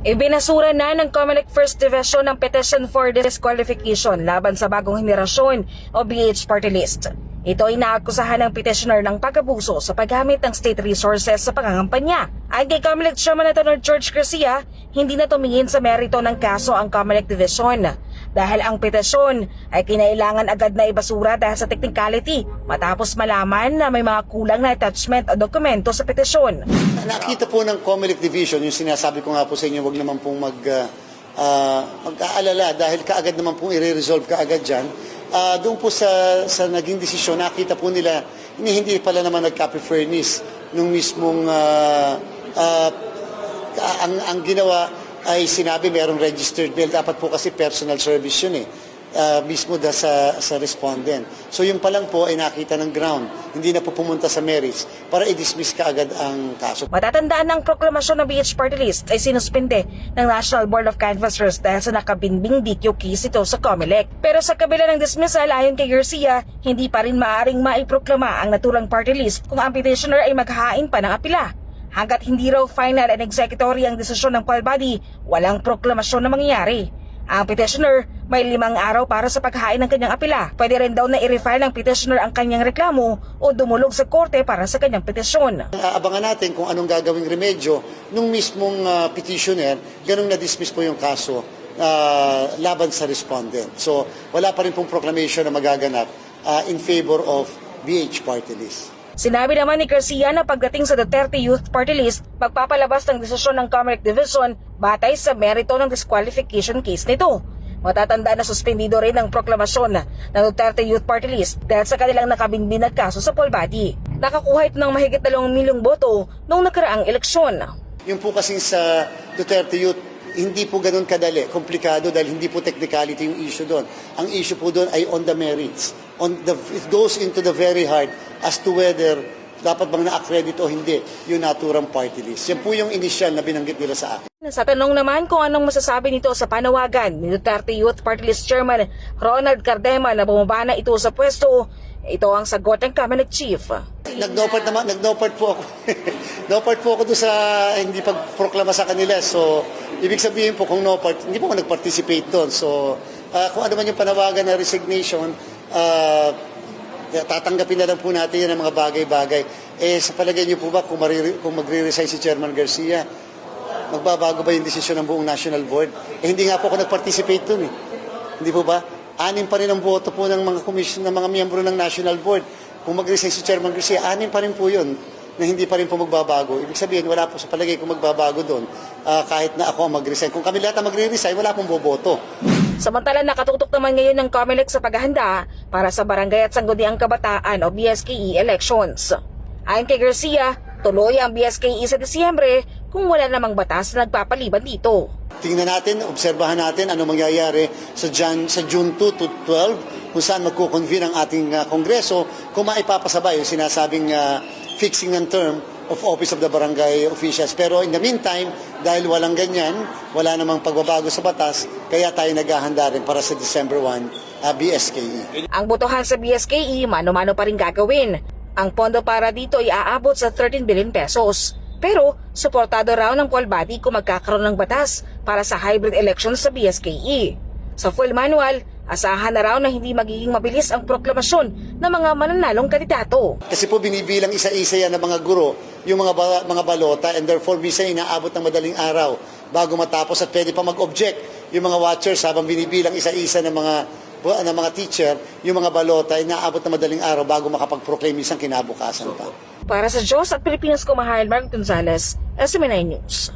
Ibinasura na ng Comelec First Division ang petition for disqualification laban sa bagong henerasyon o BH party list. Ito ay naakusahan ng petitioner ng pag-abuso sa paggamit ng state resources sa pangangampanya. Ayon kay Comelec Chairman Atty. George Garcia, hindi na tumingin sa merito ng kaso ang Comelec Division dahil ang petisyon ay kinailangan agad na ibasura dahil sa technicality matapos malaman na may mga kulang na attachment o dokumento sa petisyon. Nakita po ng Comelec Division, yung sinasabi ko nga po sa inyo, wag naman pong mag, ah, mag-aalala dahil kaagad naman pong i-resolve kaagad dyan. Ah, doon po sa, sa naging desisyon, nakita po nila, hindi, hindi pala naman nag-copy fairness nung mismong ah, ka- ang, ang ginawa ay sinabi merong registered mail. Dapat po kasi personal service yun eh. Ah, mismo da sa, sa respondent. So yung pa lang po ay nakita ng ground. Hindi na po pumunta sa merits para i-dismiss kaagad ang kaso. Matatandaan ng proklamasyon ng BH Party List ay sinuspinde ng National Board of Canvassers dahil sa nakabinbing DQ case ito sa COMELEC. Pero sa kabila ng dismissal ayon kay Garcia, hindi pa rin maaring maiproklama ang naturang party list kung ang petitioner ay maghahain pa ng apila. Hanggat hindi raw final and executory ang desisyon ng poll body, walang proklamasyon na mangyayari. Ang petitioner may limang araw para sa paghain ng kanyang apila. Pwede rin daw na i-refile ng petitioner ang kanyang reklamo o dumulog sa korte para sa kanyang petisyon. Aabangan natin kung anong gagawing remedyo nung mismong ah, petitioner, ganun na-dismiss po yung kaso ah, laban sa respondent. So, wala pa rin pong proclamation na magaganap ah, in favor of BH party list. Sinabi naman ni Garcia na pagdating sa Duterte Youth Party List, magpapalabas ng desisyon ng Comelec Division batay sa merito ng disqualification case nito. Matatanda na suspendido rin ang proklamasyon ng Duterte Youth Party List dahil sa kanilang nakabinbin na kaso sa poll body. Nakakuha ito ng mahigit 2 milyong boto noong nakaraang eleksyon. Yung po kasing sa Duterte Youth, hindi po ganun kadali, komplikado dahil hindi po technicality yung issue doon. Ang issue po doon ay on the merits. On the, it goes into the very heart as to whether dapat bang na-accredit o hindi yung naturang party list. Yan po yung initial na binanggit nila sa akin. Sa tanong naman kung anong masasabi nito sa panawagan ni Duterte Youth Party List Chairman Ronald Cardema na bumaba na ito sa pwesto, ito ang sagot ng Comelec Chief. Nag-no-part naman, nag-no-part po ako. no-part po ako doon sa hindi pagproklama sa kanila. So, ibig sabihin po kung no-part, hindi po ako nag-participate doon. So, ah, kung ano man yung panawagan na resignation, ah, tatanggapin na lang po natin yan ang mga bagay-bagay. Eh, sa palagay niyo po ba kung, mariri, kung magre-resign si Chairman Garcia, magbabago ba yung desisyon ng buong National Board? Eh, hindi nga po ako nag-participate doon eh. Hindi po ba? Anim pa rin ang boto po ng mga commission, ng mga miyembro ng National Board. Kung mag-resign si Chairman Garcia, anim pa rin po yun na hindi pa rin po magbabago. Ibig sabihin, wala po sa palagay ko magbabago doon ah, kahit na ako ang mag-resign. Kung kami lahat ang magre-resign, wala pong boboto. Samantala nakatutok naman ngayon ng COMELEC sa paghahanda para sa Barangay at Sangguniang Kabataan o BSKE elections. Ayon kay Garcia, tuloy ang BSKE sa Disyembre kung wala namang batas na nagpapaliban dito. Tingnan natin, obserbahan natin ano mangyayari sa, Jan, sa June 2 to 12 kung saan magkukonvene ang ating ah, Kongreso kung maipapasabay yung sinasabing ah, fixing ng term of office of the barangay officials. Pero in the meantime, dahil walang ganyan, wala namang pagbabago sa batas, kaya tayo naghahanda rin para sa December 1 ah, BSKE. Ang botohan sa BSKE, mano-mano pa rin gagawin. Ang pondo para dito ay aabot sa 13 billion pesos. Pero, suportado raw ng body kung magkakaroon ng batas para sa hybrid elections sa BSKE. Sa full manual, asahan na raw na hindi magiging mabilis ang proklamasyon ng mga mananalong kandidato. Kasi po binibilang isa-isa yan ng mga guro, yung mga, ba- mga balota, and therefore minsan inaabot ng madaling araw bago matapos at pwede pa mag-object yung mga watchers habang binibilang isa-isa ng mga ng mga teacher, yung mga balota, inaabot ng madaling araw bago makapag-proclaim isang kinabukasan pa. Para sa Diyos at Pilipinas, kumahal Mark Gonzalez, SMNI News.